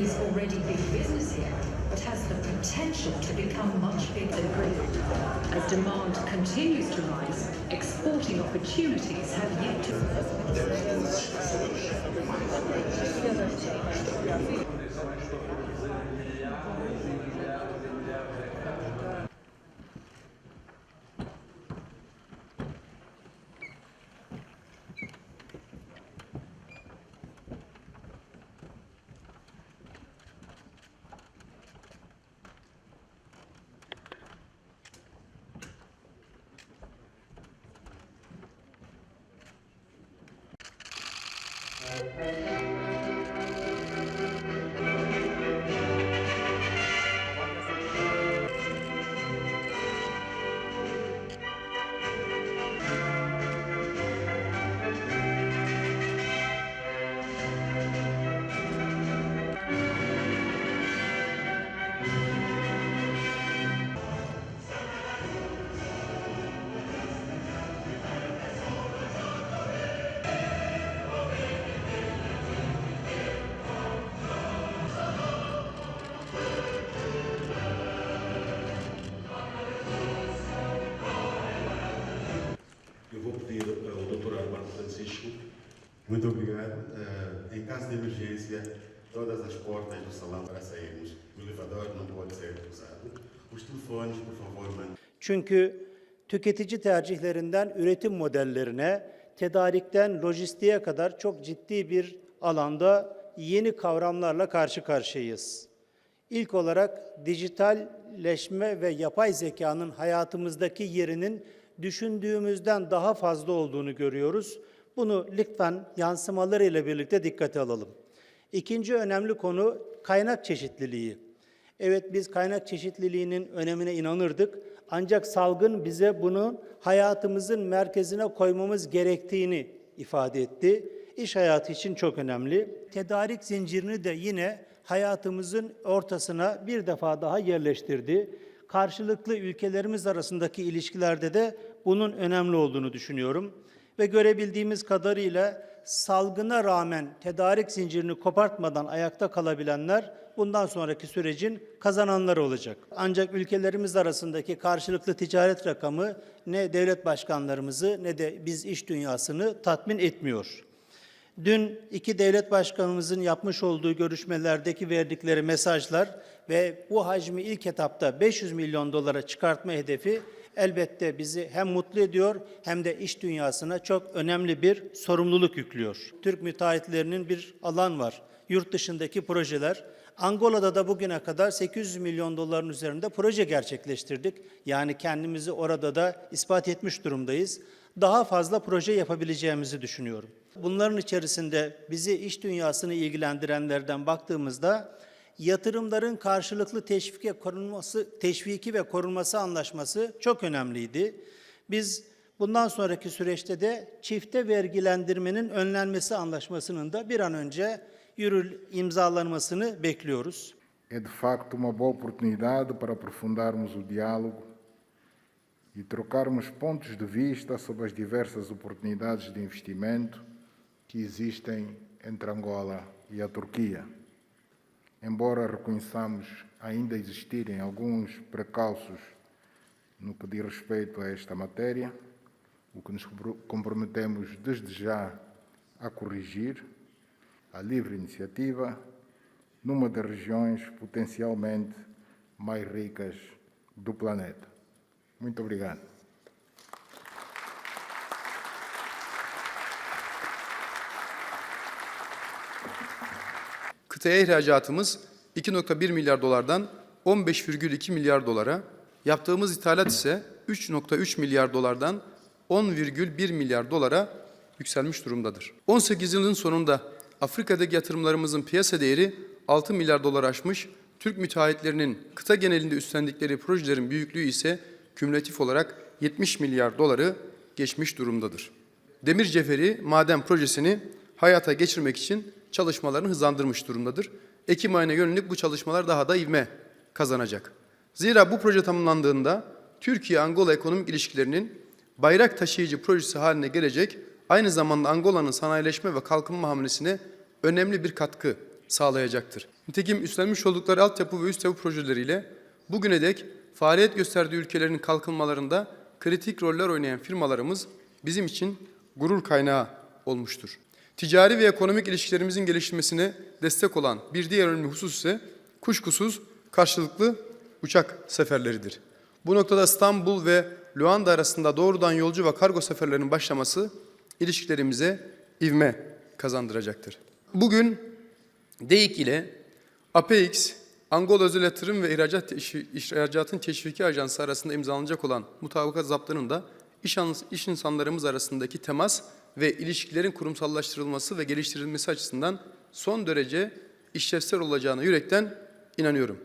is already big business here, but has the potential to become much bigger. As demand continues to rise, exporting opportunities have yet to. Eu Francisco Muito obrigado. Eh, em caso de emergência, todas as portas do salão para sairmos. O elevador não pode ser usado. Os telefones, por favor, mantenham. Çünkü tüketici tercihlerinden üretim modellerine, tedarikten lojistiğe kadar çok ciddi bir alanda yeni kavramlarla karşı karşıyayız. İlk olarak dijitalleşme ve yapay zekanın hayatımızdaki yerinin düşündüğümüzden daha fazla olduğunu görüyoruz. Bunu lütfen yansımalarıyla birlikte dikkate alalım. İkinci önemli konu kaynak çeşitliliği. Evet biz kaynak çeşitliliğinin önemine inanırdık. Ancak salgın bize bunu hayatımızın merkezine koymamız gerektiğini ifade etti. İş hayatı için çok önemli. Tedarik zincirini de yine hayatımızın ortasına bir defa daha yerleştirdi. Karşılıklı ülkelerimiz arasındaki ilişkilerde de bunun önemli olduğunu düşünüyorum. Ve görebildiğimiz kadarıyla salgına rağmen tedarik zincirini kopartmadan ayakta kalabilenler bundan sonraki sürecin kazananları olacak. Ancak ülkelerimiz arasındaki karşılıklı ticaret rakamı ne devlet başkanlarımızı ne de biz iş dünyasını tatmin etmiyor. Dün iki devlet başkanımızın yapmış olduğu görüşmelerdeki verdikleri mesajlar ve bu hacmi ilk etapta 500 milyon dolara çıkartma hedefi elbette bizi hem mutlu ediyor hem de iş dünyasına çok önemli bir sorumluluk yüklüyor. Türk müteahhitlerinin bir alan var. Yurt dışındaki projeler. Angola'da da bugüne kadar 800 milyon doların üzerinde proje gerçekleştirdik. Yani kendimizi orada da ispat etmiş durumdayız. Daha fazla proje yapabileceğimizi düşünüyorum. Bunların içerisinde bizi iş dünyasını ilgilendirenlerden baktığımızda yatırımların karşılıklı teşvik ve korunması, teşviki ve korunması anlaşması çok önemliydi. Biz bundan sonraki süreçte de çifte vergilendirmenin önlenmesi anlaşmasının da bir an önce yürür imzalanmasını bekliyoruz. É de facto uma boa oportunidade para aprofundarmos o diálogo e trocarmos pontos de vista sobre as diversas oportunidades de investimento que existem entre Angola e a Turquia. Embora reconheçamos ainda existirem alguns precalços no que diz respeito a esta matéria, o que nos compro- comprometemos desde já a corrigir, a livre iniciativa, numa das regiões potencialmente mais ricas do planeta. Muito obrigado. Kıtaya ihracatımız 2.1 milyar dolardan 15,2 milyar dolara, yaptığımız ithalat ise 3.3 milyar dolardan 10,1 milyar dolara yükselmiş durumdadır. 18 yılın sonunda Afrika'daki yatırımlarımızın piyasa değeri 6 milyar dolar aşmış, Türk müteahhitlerinin kıta genelinde üstlendikleri projelerin büyüklüğü ise kümülatif olarak 70 milyar doları geçmiş durumdadır. Demir Ceferi maden projesini hayata geçirmek için çalışmalarını hızlandırmış durumdadır. Ekim ayına yönelik bu çalışmalar daha da ivme kazanacak. Zira bu proje tamamlandığında Türkiye-Angola ekonomik ilişkilerinin bayrak taşıyıcı projesi haline gelecek, aynı zamanda Angola'nın sanayileşme ve kalkınma hamlesine önemli bir katkı sağlayacaktır. Nitekim üstlenmiş oldukları altyapı ve üst yapı projeleriyle bugüne dek faaliyet gösterdiği ülkelerin kalkınmalarında kritik roller oynayan firmalarımız bizim için gurur kaynağı olmuştur. Ticari ve ekonomik ilişkilerimizin gelişmesine destek olan bir diğer önemli husus ise kuşkusuz karşılıklı uçak seferleridir. Bu noktada İstanbul ve Luanda arasında doğrudan yolcu ve kargo seferlerinin başlaması ilişkilerimize ivme kazandıracaktır. Bugün DEİK ile APX, Angola Özel Yatırım ve İhracat İhracatın Teşviki Ajansı arasında imzalanacak olan mutabakat zaptının da iş insanlarımız arasındaki temas ve ilişkilerin kurumsallaştırılması ve geliştirilmesi açısından son derece işlevsel olacağına yürekten inanıyorum.